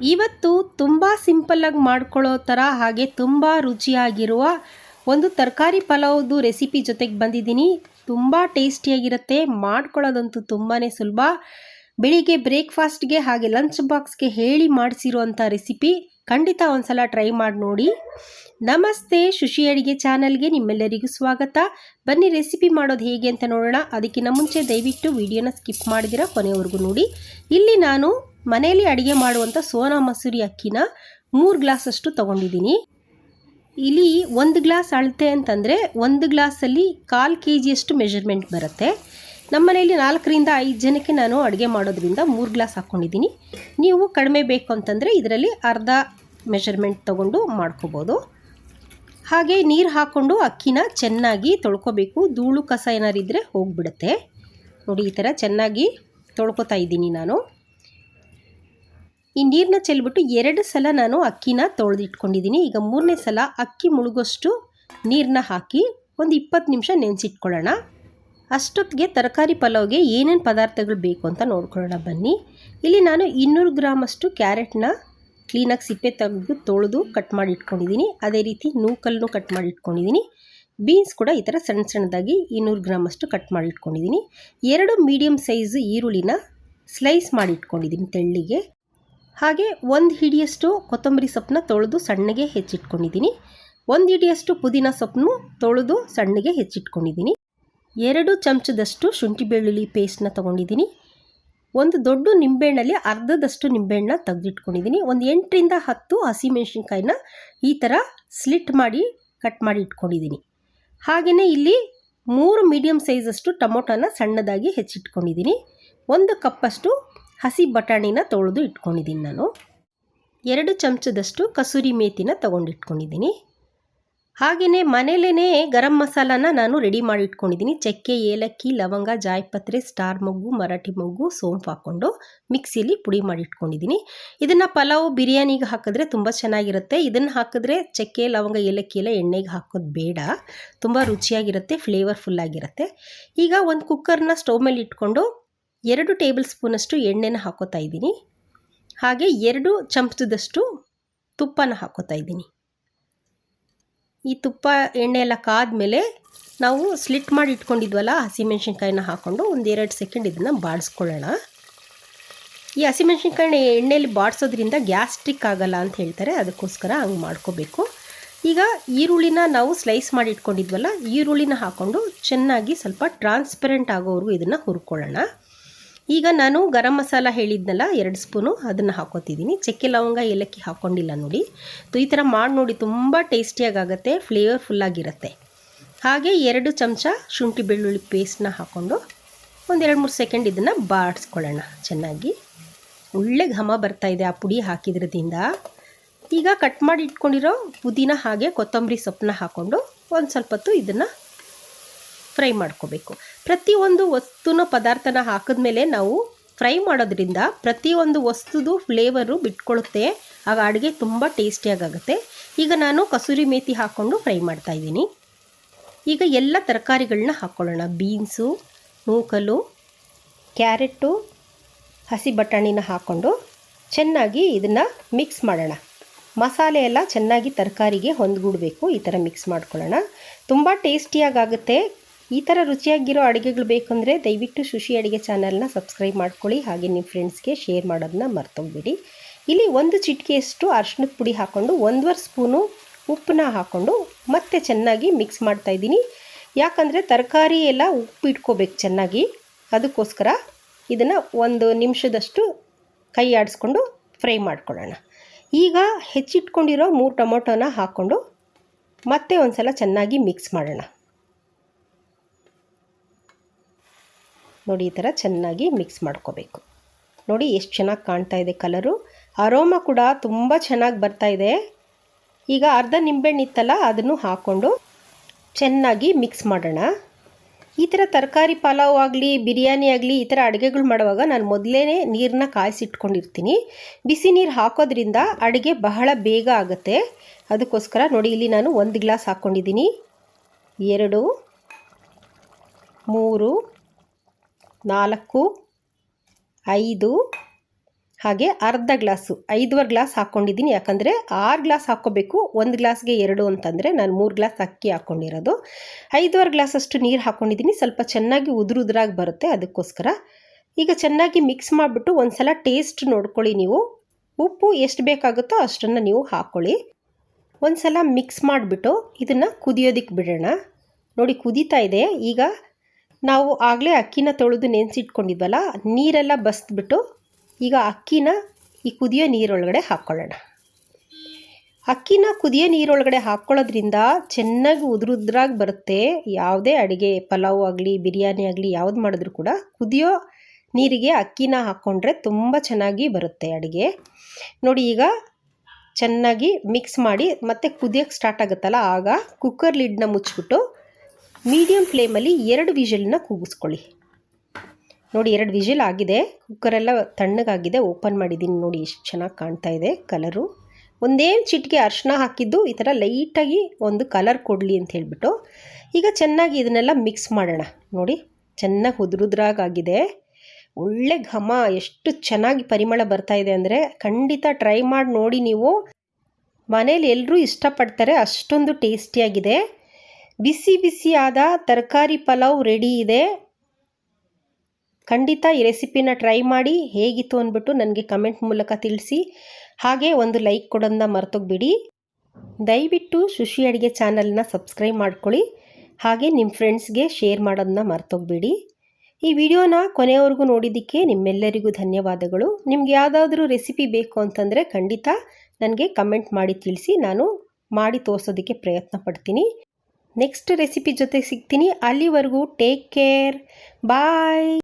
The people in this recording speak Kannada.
ಇವತ್ತು ತುಂಬ ಸಿಂಪಲ್ಲಾಗಿ ಮಾಡ್ಕೊಳ್ಳೋ ಥರ ಹಾಗೆ ತುಂಬ ರುಚಿಯಾಗಿರುವ ಒಂದು ತರಕಾರಿ ಪಲಾವ್ದು ರೆಸಿಪಿ ಜೊತೆಗೆ ಬಂದಿದ್ದೀನಿ. ತುಂಬ ಟೇಸ್ಟಿಯಾಗಿರುತ್ತೆ. ಮಾಡ್ಕೊಳ್ಳೋದಂತೂ ತುಂಬಾ ಸುಲಭ. ಬೆಳಿಗ್ಗೆ ಬ್ರೇಕ್ಫಾಸ್ಟ್ಗೆ ಹಾಗೆ ಲಂಚ್ ಬಾಕ್ಸ್ಗೆ ಹೇಳಿ ಮಾಡಿಸಿರುವಂಥ ರೆಸಿಪಿ ಖಂಡಿತ ಒಂದ್ಸಲ ಟ್ರೈ ಮಾಡಿ ನೋಡಿ. ನಮಸ್ತೆ ಶುಶಿ ಅಡಿಗೆ ಚಾನಲ್ಗೆ ನಿಮ್ಮೆಲ್ಲರಿಗೂ ಸ್ವಾಗತ. ಬನ್ನಿ ರೆಸಿಪಿ ಮಾಡೋದು ಹೇಗೆ ಅಂತ ನೋಡೋಣ. ಅದಕ್ಕಿಂತ ಮುಂಚೆ ದಯವಿಟ್ಟು ವಿಡಿಯೋನ ಸ್ಕಿಪ್ ಮಾಡಿದಿರ ಕೊನೆವರೆಗೂ ನೋಡಿ. ಇಲ್ಲಿ ನಾನು ಮನೆಯಲ್ಲಿ ಅಡುಗೆ ಮಾಡುವಂಥ ಸೋನಾ ಮಸೂರಿ ಅಕ್ಕಿನ ಮೂರು ಗ್ಲಾಸಷ್ಟು ತೊಗೊಂಡಿದ್ದೀನಿ. ಇಲ್ಲಿ ಒಂದು ಗ್ಲಾಸ್ ಅಳತೆ ಅಂತಂದರೆ ಒಂದು ಗ್ಲಾಸಲ್ಲಿ ಕಾಲು ಕೆ ಜಿಯಷ್ಟು ಮೆಷರ್ಮೆಂಟ್ ಬರುತ್ತೆ. ನಮ್ಮ ಮನೆಯಲ್ಲಿ ನಾಲ್ಕರಿಂದ ಐದು ಜನಕ್ಕೆ ನಾನು ಅಡುಗೆ ಮಾಡೋದ್ರಿಂದ ಮೂರು ಗ್ಲಾಸ್ ಹಾಕ್ಕೊಂಡಿದ್ದೀನಿ ನೀವು ಕಡಿಮೆ ಬೇಕು ಅಂತಂದರೆ ಇದರಲ್ಲಿ ಅರ್ಧ ಮೆಷರ್ಮೆಂಟ್ ತೊಗೊಂಡು ಮಾಡ್ಕೋಬೋದು. ಹಾಗೆ ನೀರು ಹಾಕ್ಕೊಂಡು ಅಕ್ಕಿನ ಚೆನ್ನಾಗಿ ತೊಳ್ಕೊಬೇಕು. ಧೂಳು ಕಸ ಏನಾರು ಇದ್ದರೆ ಹೋಗಿಬಿಡುತ್ತೆ. ನೋಡಿ ಈ ಥರ ಚೆನ್ನಾಗಿ ತೊಳ್ಕೊತಾ ಇದ್ದೀನಿ ನಾನು. ಈ ನೀರನ್ನ ಚೆಲ್ಬಿಟ್ಟು ಎರಡು ಸಲ ನಾನು ಅಕ್ಕಿನ ತೊಳೆದಿಟ್ಕೊಂಡಿದ್ದೀನಿ. ಈಗ ಮೂರನೇ ಸಲ ಅಕ್ಕಿ ಮುಳುಗೋಷ್ಟು ನೀರನ್ನ ಹಾಕಿ ಒಂದು ಇಪ್ಪತ್ತು ನಿಮಿಷ ನೆನೆಸಿಟ್ಕೊಳ್ಳೋಣ. ಅಷ್ಟೊತ್ತಿಗೆ ತರಕಾರಿ ಪಲಾವ್ಗೆ ಏನೇನು ಪದಾರ್ಥಗಳು ಬೇಕು ಅಂತ ನೋಡ್ಕೊಳ್ಳೋಣ ಬನ್ನಿ. ಇಲ್ಲಿ ನಾನು ಇನ್ನೂರು ಗ್ರಾಮಷ್ಟು ಕ್ಯಾರೆಟ್ನ ಕ್ಲೀನಾಗಿ ಸಿಪ್ಪೆ ತೆಗೆದು ತೊಳೆದು ಕಟ್ ಮಾಡಿ ಇಟ್ಕೊಂಡಿದ್ದೀನಿ ಅದೇ ರೀತಿ ನೂಕಲ್ಲೂ ಕಟ್ ಮಾಡಿ ಇಟ್ಕೊಂಡಿದ್ದೀನಿ ಬೀನ್ಸ್ ಕೂಡ ಈ ಥರ ಸಣ್ಣ ಸಣ್ಣದಾಗಿ ಇನ್ನೂರು ಗ್ರಾಮಷ್ಟು ಕಟ್ ಮಾಡಿ ಇಟ್ಕೊಂಡಿದ್ದೀನಿ ಎರಡು ಮೀಡಿಯಮ್ ಸೈಜ್ ಈರುಳ್ಳಿನ ಸ್ಲೈಸ್ ಮಾಡಿ ಇಟ್ಕೊಂಡಿದ್ದೀನಿ ತೆಳ್ಳಿಗೆ. ಹಾಗೆ ಒಂದು ಹಿಡಿಯಷ್ಟು ಕೊತ್ತಂಬರಿ ಸೊಪ್ಪನ್ನ ತೊಳೆದು ಸಣ್ಣಗೆ ಹೆಚ್ಚಿಟ್ಕೊಂಡಿದ್ದೀನಿ. ಒಂದು ಹಿಡಿಯಷ್ಟು ಪುದೀನ ಸೊಪ್ಪನ್ನು ತೊಳೆದು ಸಣ್ಣಗೆ ಹೆಚ್ಚಿಟ್ಕೊಂಡಿದ್ದೀನಿ. ಎರಡು ಚಮಚದಷ್ಟು ಶುಂಠಿ ಬೆಳ್ಳುಳ್ಳಿ ಪೇಸ್ಟ್ನ ತೊಗೊಂಡಿದ್ದೀನಿ. ಒಂದು ದೊಡ್ಡ ನಿಂಬೆಹಣ್ಣಲ್ಲಿ ಅರ್ಧದಷ್ಟು ನಿಂಬೆಹಣ್ಣನ್ನ ತೆಗೆದಿಟ್ಕೊಂಡಿದ್ದೀನಿ. ಒಂದು ಎಂಟರಿಂದ ಹತ್ತು ಹಸಿಮೆಣಸಿನ್ಕಾಯಿನ ಈ ಥರ ಸ್ಲಿಟ್ ಮಾಡಿ ಕಟ್ ಮಾಡಿ ಇಟ್ಕೊಂಡಿದ್ದೀನಿ. ಹಾಗೆಯೇ ಇಲ್ಲಿ ಮೂರು ಮೀಡಿಯಮ್ ಸೈಜಷ್ಟು ಟೊಮೊಟೊನ ಸಣ್ಣದಾಗಿ ಹೆಚ್ಚಿಟ್ಕೊಂಡಿದ್ದೀನಿ. ಒಂದು ಕಪ್ಪಷ್ಟು ಹಸಿ ಬಟಾಣಿನ ತೊಳೆದು ಇಟ್ಕೊಂಡಿದ್ದೀನಿ ನಾನು. ಎರಡು ಚಮಚದಷ್ಟು ಕಸೂರಿ ಮೇಥಿನ ತೊಗೊಂಡಿಟ್ಕೊಂಡಿದ್ದೀನಿ ಹಾಗೆಯೇ ಮನೇಲೇ ಗರಂ ಮಸಾಲಾನ ನಾನು ರೆಡಿ ಮಾಡಿ ಇಟ್ಕೊಂಡಿದ್ದೀನಿ. ಚಕ್ಕೆ, ಏಲಕ್ಕಿ, ಲವಂಗ, ಜಾಯಿಪತ್ರೆ, ಸ್ಟಾರ್ ಮೊಗ್ಗು, ಮರಾಠಿ ಮೊಗ್ಗು, ಸೋಂಪು ಹಾಕ್ಕೊಂಡು ಮಿಕ್ಸಿಯಲ್ಲಿ ಪುಡಿ ಮಾಡಿ ಇಟ್ಕೊಂಡಿದ್ದೀನಿ. ಇದನ್ನು ಪಲಾವ್, ಬಿರಿಯಾನಿಗೆ ಹಾಕಿದ್ರೆ ತುಂಬ ಚೆನ್ನಾಗಿರುತ್ತೆ. ಇದನ್ನು ಹಾಕಿದ್ರೆ ಚಕ್ಕೆ, ಲವಂಗ, ಏಲಕ್ಕಿ ಎಲ್ಲ ಎಣ್ಣೆಗೆ ಹಾಕೋದು ಬೇಡ. ತುಂಬ ರುಚಿಯಾಗಿರುತ್ತೆ ಫ್ಲೇವರ್ಫುಲ್ಲಾಗಿರುತ್ತೆ ಈಗ ಒಂದು ಕುಕ್ಕರ್ನ ಸ್ಟವ್ ಮೇಲೆ ಇಟ್ಕೊಂಡು ಎರಡು ಟೇಬಲ್ ಸ್ಪೂನಷ್ಟು ಎಣ್ಣೆನ ಹಾಕೋತಾ ಇದ್ದೀನಿ. ಹಾಗೆ ಎರಡು ಚಮಚದಷ್ಟು ತುಪ್ಪನ ಹಾಕೋತಾ ಇದ್ದೀನಿ. ಈ ತುಪ್ಪ, ಎಣ್ಣೆ ಎಲ್ಲ ಕಾದ್ಮೇಲೆ ನಾವು ಸ್ಲಿಟ್ ಮಾಡಿ ಇಟ್ಕೊಂಡಿದ್ವಲ್ಲ, ಹಸಿಮೆಣ್ಸಿನ್ಕಾಯಿನ ಹಾಕ್ಕೊಂಡು ಒಂದೆರಡು ಸೆಕೆಂಡ್ ಇದನ್ನು ಬಾಡಿಸ್ಕೊಳ್ಳೋಣ ಈ ಹಸಿಮೆಣ್ಸಿನ್ಕಾಯಿ ಎಣ್ಣೆಯಲ್ಲಿ ಬಾಡಿಸೋದ್ರಿಂದ ಗ್ಯಾಸ್ಟ್ರಿಕ್ ಆಗಲ್ಲ ಅಂತ ಹೇಳ್ತಾರೆ, ಅದಕ್ಕೋಸ್ಕರ ಹಂಗೆ ಮಾಡ್ಕೋಬೇಕು. ಈಗ ಈರುಳ್ಳಿನ ನಾವು ಸ್ಲೈಸ್ ಮಾಡಿ ಇಟ್ಕೊಂಡಿದ್ವಲ್ಲ, ಈರುಳ್ಳಿನ ಹಾಕ್ಕೊಂಡು ಚೆನ್ನಾಗಿ ಸ್ವಲ್ಪ ಟ್ರಾನ್ಸ್ಪರೆಂಟ್ ಆಗೋವರೆಗೂ ಇದನ್ನು ಹುರ್ಕೊಳ್ಳೋಣ. ಈಗ ನಾನು ಗರಂ ಮಸಾಲ ಹೇಳಿದ್ನಲ್ಲ, ಎರಡು ಸ್ಪೂನು, ಅದನ್ನು ಹಾಕೋತಿದ್ದೀನಿ. ಚಕ್ಕೆ ಲವಂಗ, ಏಲಕ್ಕಿ ಹಾಕ್ಕೊಂಡಿಲ್ಲ ನೋಡಿ. ಈ ಥರ ಮಾಡಿ ನೋಡಿ, ತುಂಬ ಟೇಸ್ಟಿಯಾಗುತ್ತೆ ಫ್ಲೇವರ್ಫುಲ್ಲಾಗಿರುತ್ತೆ ಹಾಗೆ ಎರಡು ಚಮಚ ಶುಂಠಿ ಬೆಳ್ಳುಳ್ಳಿ ಪೇಸ್ಟ್ನ ಹಾಕ್ಕೊಂಡು ಒಂದೆರಡು ಮೂರು ಸೆಕೆಂಡ್ ಇದನ್ನು ಬಾಡಿಸ್ಕೊಳ್ಳೋಣ ಚೆನ್ನಾಗಿ. ಒಳ್ಳೆ ಘಮ ಬರ್ತಾ ಇದೆ ಆ ಪುಡಿ ಹಾಕಿದ್ರದಿಂದ. ಈಗ ಕಟ್ ಮಾಡಿ ಇಟ್ಕೊಂಡಿರೋ ಪುದೀನ ಹಾಗೆ ಕೊತ್ತಂಬರಿ ಸೊಪ್ಪನ್ನ ಹಾಕ್ಕೊಂಡು ಒಂದು ಸ್ವಲ್ಪ ಹೊತ್ತು ಇದನ್ನು ಫ್ರೈ ಮಾಡ್ಕೋಬೇಕು. ಪ್ರತಿಯೊಂದು ವಸ್ತುನ ಪದಾರ್ಥನ ಹಾಕಿದ್ಮೇಲೆ ನಾವು ಫ್ರೈ ಮಾಡೋದ್ರಿಂದ ಪ್ರತಿಯೊಂದು ವಸ್ತುದು ಫ್ಲೇವರು ಬಿಟ್ಕೊಳ್ಳುತ್ತೆ ಆಗ ಅಡುಗೆ ತುಂಬ ಟೇಸ್ಟಿಯಾಗುತ್ತೆ ಈಗ ನಾನು ಕಸೂರಿ ಮೇಥಿ ಹಾಕ್ಕೊಂಡು ಫ್ರೈ ಮಾಡ್ತಾಯಿದ್ದೀನಿ ಈಗ ಎಲ್ಲ ತರಕಾರಿಗಳನ್ನ ಹಾಕ್ಕೊಳ್ಳೋಣ ಬೀನ್ಸು, ನೂಕಲು ಕ್ಯಾರೆಟು ಹಸಿ ಬಟಾಣಿನ ಹಾಕ್ಕೊಂಡು ಚೆನ್ನಾಗಿ ಇದನ್ನು ಮಿಕ್ಸ್ ಮಾಡೋಣ. ಮಸಾಲೆ ಎಲ್ಲ ಚೆನ್ನಾಗಿ ತರಕಾರಿಗೆ ಹೊಂದ್ಗೂಡಬೇಕು. ಈ ಥರ ಮಿಕ್ಸ್ ಮಾಡ್ಕೊಳ್ಳೋಣ. ತುಂಬ ಟೇಸ್ಟಿಯಾಗುತ್ತೆ ಈ ಥರ ರುಚಿಯಾಗಿರೋ ಅಡುಗೆಗಳು ಬೇಕಂದರೆ ದಯವಿಟ್ಟು ಶುಶಿ ಅಡುಗೆ ಚಾನಲ್ನ ಸಬ್ಸ್ಕ್ರೈಬ್ ಮಾಡ್ಕೊಳ್ಳಿ. ಹಾಗೆ ನಿಮ್ಮ ಫ್ರೆಂಡ್ಸ್ಗೆ ಶೇರ್ ಮಾಡೋದನ್ನ ಮರ್ತೋಗ್ಬಿಡಿ. ಇಲ್ಲಿ ಒಂದು ಚಿಟಿಕೆಯಷ್ಟು ಅರ್ಶಿನದ ಪುಡಿ ಹಾಕ್ಕೊಂಡು ಒಂದೂವರೆ ಸ್ಪೂನು ಉಪ್ಪನ್ನ ಹಾಕ್ಕೊಂಡು ಮತ್ತೆ ಚೆನ್ನಾಗಿ ಮಿಕ್ಸ್ ಮಾಡ್ತಾಯಿದ್ದೀನಿ ಯಾಕಂದರೆ ತರಕಾರಿ ಎಲ್ಲ ಉಪ್ಪು ಇಟ್ಕೋಬೇಕು ಚೆನ್ನಾಗಿ. ಅದಕ್ಕೋಸ್ಕರ ಇದನ್ನು ಒಂದು ನಿಮಿಷದಷ್ಟು ಕೈ ಆಡಿಸ್ಕೊಂಡು ಫ್ರೈ ಮಾಡ್ಕೊಳ್ಳೋಣ. ಈಗ ಹೆಚ್ಚಿಟ್ಕೊಂಡಿರೋ ಮೂರು ಟೊಮೊಟೊನ ಹಾಕ್ಕೊಂಡು ಮತ್ತೆ ಒಂದು ಸಲ ಚೆನ್ನಾಗಿ ಮಿಕ್ಸ್ ಮಾಡೋಣ. ನೋಡಿ ಈ ಥರ ಚೆನ್ನಾಗಿ ಮಿಕ್ಸ್ ಮಾಡ್ಕೋಬೇಕು. ನೋಡಿ ಎಷ್ಟು ಚೆನ್ನಾಗಿ ಕಾಣ್ತಾ ಇದೆ ಕಲರು. ಅರೋಮ ಕೂಡ ತುಂಬ ಚೆನ್ನಾಗಿ ಬರ್ತಾ ಇದೆ. ಈಗ ಅರ್ಧ ನಿಂಬೆಹಣ್ಣು ಇತ್ತಲ್ಲ ಅದನ್ನು ಹಾಕ್ಕೊಂಡು ಚೆನ್ನಾಗಿ ಮಿಕ್ಸ್ ಮಾಡೋಣ. ಈ ಥರ ತರಕಾರಿ ಪಲಾವ್ ಆಗಲಿ, ಬಿರಿಯಾನಿ ಆಗಲಿ, ಈ ಥರ ಅಡುಗೆಗಳು ಮಾಡುವಾಗ ನಾನು ಮೊದಲೇ ನೀರನ್ನ ಕಾಯಿಸಿಟ್ಕೊಂಡಿರ್ತೀನಿ. ಬಿಸಿ ನೀರು ಹಾಕೋದ್ರಿಂದ ಅಡುಗೆ ಬಹಳ ಬೇಗ ಆಗುತ್ತೆ. ಅದಕ್ಕೋಸ್ಕರ ನೋಡಿ, ಇಲ್ಲಿ ನಾನು ಒಂದು ಗ್ಲಾಸ್ ಹಾಕ್ಕೊಂಡಿದ್ದೀನಿ. ಎರಡು, ಮೂರು ನಾಲ್ಕು, ಐದು, ಹಾಗೆ ಅರ್ಧ ಗ್ಲಾಸು. ಐದುವರೆ ಗ್ಲಾಸ್ ಹಾಕ್ಕೊಂಡಿದ್ದೀನಿ ಯಾಕಂದರೆ ಆರು ಗ್ಲಾಸ್ ಹಾಕ್ಕೋಬೇಕು. ಒಂದು ಗ್ಲಾಸ್ಗೆ ಎರಡು ಅಂತಂದರೆ ನಾನು ಮೂರು ಗ್ಲಾಸ್ ಅಕ್ಕಿ ಹಾಕ್ಕೊಂಡಿರೋದು. ಐದುವರೆ ಗ್ಲಾಸಷ್ಟು ನೀರು ಹಾಕ್ಕೊಂಡಿದ್ದೀನಿ. ಸ್ವಲ್ಪ ಚೆನ್ನಾಗಿ ಉದುರು ಉದುರಾಗಿ ಬರುತ್ತೆ ಅದಕ್ಕೋಸ್ಕರ. ಈಗ ಚೆನ್ನಾಗಿ ಮಿಕ್ಸ್ ಮಾಡಿಬಿಟ್ಟು ಒಂದು ಸಲ ಟೇಸ್ಟ್ ನೋಡ್ಕೊಳ್ಳಿ ನೀವು. ಉಪ್ಪು ಎಷ್ಟು ಬೇಕಾಗುತ್ತೋ ಅಷ್ಟನ್ನು ನೀವು ಹಾಕ್ಕೊಳ್ಳಿ ಒಂದು ಸಲ ಮಿಕ್ಸ್ ಮಾಡಿಬಿಟ್ಟು ಇದನ್ನು ಕುದಿಯೋದಕ್ಕೆ ಬಿಡೋಣ. ನೋಡಿ ಕುದೀತಾ ಇದೆ. ಈಗ ನಾವು ಆಗಲೇ ಅಕ್ಕಿನ ತೊಳೆದು ನೆನೆಸಿಟ್ಕೊಂಡಿದ್ವಲ್ಲ, ನೀರೆಲ್ಲ ಬಸ್ದ್ಬಿಟ್ಟು ಈಗ ಅಕ್ಕಿನ ಈ ಕುದಿಯೋ ನೀರೊಳಗಡೆ ಹಾಕ್ಕೊಳ್ಳೋಣ ಅಕ್ಕಿನ ಕುದಿಯೋ ನೀರೊಳಗಡೆ ಹಾಕ್ಕೊಳ್ಳೋದ್ರಿಂದ ಚೆನ್ನಾಗಿ ಉದುರುದ್ರಾಗಿ ಬರುತ್ತೆ. ಯಾವುದೇ ಅಡುಗೆ, ಪಲಾವ್ ಆಗಲಿ, ಬಿರಿಯಾನಿ ಆಗಲಿ ಯಾವ್ದು ಮಾಡಿದ್ರೂ ಕೂಡ ಕುದಿಯೋ ನೀರಿಗೆ ಅಕ್ಕಿನ ಹಾಕ್ಕೊಂಡ್ರೆ ತುಂಬ ಚೆನ್ನಾಗಿ ಬರುತ್ತೆ ಅಡುಗೆ. ನೋಡಿ ಈಗ ಚೆನ್ನಾಗಿ ಮಿಕ್ಸ್ ಮಾಡಿ ಮತ್ತೆ ಕುದಿಯೋಕ್ಕೆ ಸ್ಟಾರ್ಟ್ ಆಗುತ್ತಲ್ಲ, ಆಗ ಕುಕ್ಕರ್ ಲಿಡ್ನ ಮುಚ್ಚಿಬಿಟ್ಟು ಮೀಡಿಯಮ್ ಫ್ಲೇಮಲ್ಲಿ ಎರಡು ವಿಜಲನ್ನು ಕೂಗಿಸ್ಕೊಳ್ಳಿ. ನೋಡಿ, ಎರಡು ವಿಷಲ್ ಆಗಿದೆ. ಕುಕ್ಕರೆಲ್ಲ ತಣ್ಣಗಾಗಿದೆ. ಓಪನ್ ಮಾಡಿದ್ದೀನಿ. ನೋಡಿ, ಎಷ್ಟು ಚೆನ್ನಾಗಿ ಕಾಣ್ತಾ ಇದೆ ಕಲರು. ಒಂದೇ ಚಿಟಿಕೆ ಅರ್ಶಿನ ಹಾಕಿದ್ದು ಈ ಥರ ಲೈಟಾಗಿ ಒಂದು ಕಲರ್ ಕೊಡಲಿ ಅಂತ ಹೇಳಿಬಿಟ್ಟು. ಈಗ ಚೆನ್ನಾಗಿ ಇದನ್ನೆಲ್ಲ ಮಿಕ್ಸ್ ಮಾಡೋಣ. ನೋಡಿ, ಚೆನ್ನಾಗಿ ಉದುರುದ್ರಾಗಾಗಿದೆ ಒಳ್ಳೆ ಘಮ, ಎಷ್ಟು ಚೆನ್ನಾಗಿ ಪರಿಮಳ ಬರ್ತಾ ಇದೆ ಅಂದರೆ ಖಂಡಿತ ಟ್ರೈ ಮಾಡಿ ನೋಡಿ ನೀವು. ಮನೇಲಿ ಎಲ್ಲರೂ ಇಷ್ಟಪಡ್ತಾರೆ. ಅಷ್ಟೊಂದು ಟೇಸ್ಟಿಯಾಗಿದೆ. ಬಿಸಿ ಬಿಸಿಯಾದ ತರಕಾರಿ ಪಲಾವ್ ರೆಡಿ ಇದೆ. ಖಂಡಿತ ಈ ರೆಸಿಪಿನ ಟ್ರೈ ಮಾಡಿ ಹೇಗಿತ್ತು ಅಂದ್ಬಿಟ್ಟು ನನಗೆ ಕಮೆಂಟ್ ಮೂಲಕ ತಿಳಿಸಿ. ಹಾಗೆ ಒಂದು ಲೈಕ್ ಕೊಡೋದನ್ನ ಮರ್ತೋಗ್ಬಿಡಿ. ದಯವಿಟ್ಟು ಶುಶಿ ಅಡುಗೆ ಚಾನಲ್ನ ಸಬ್ಸ್ಕ್ರೈಬ್ ಮಾಡ್ಕೊಳ್ಳಿ. ಹಾಗೆ ನಿಮ್ಮ ಫ್ರೆಂಡ್ಸ್ಗೆ ಶೇರ್ ಮಾಡೋದನ್ನ ಮರ್ತೋಗ್ಬೇಡಿ. ಈ ವಿಡಿಯೋನ ಕೊನೆಯವರೆಗೂ ನೋಡಿದ್ದಕ್ಕೆ ನಿಮ್ಮೆಲ್ಲರಿಗೂ ಧನ್ಯವಾದಗಳು. ನಿಮ್ಗೆ ಯಾವುದಾದ್ರೂ ರೆಸಿಪಿ ಬೇಕು ಅಂತಂದರೆ ಖಂಡಿತ ನನಗೆ ಕಮೆಂಟ್ ಮಾಡಿ ತಿಳಿಸಿ. ನಾನು ಮಾಡಿ ತೋರಿಸೋದಕ್ಕೆ ಪ್ರಯತ್ನ ಪಡ್ತೀನಿ. ನೆಕ್ಸ್ಟ್ ರೆಸಿಪಿ ಜೊತೆ ಸಿಗ್ತೀನಿ. ಅಲ್ಲಿವರೆಗೂ ಟೇಕ್ ಕೇರ್ ಬಾಯ್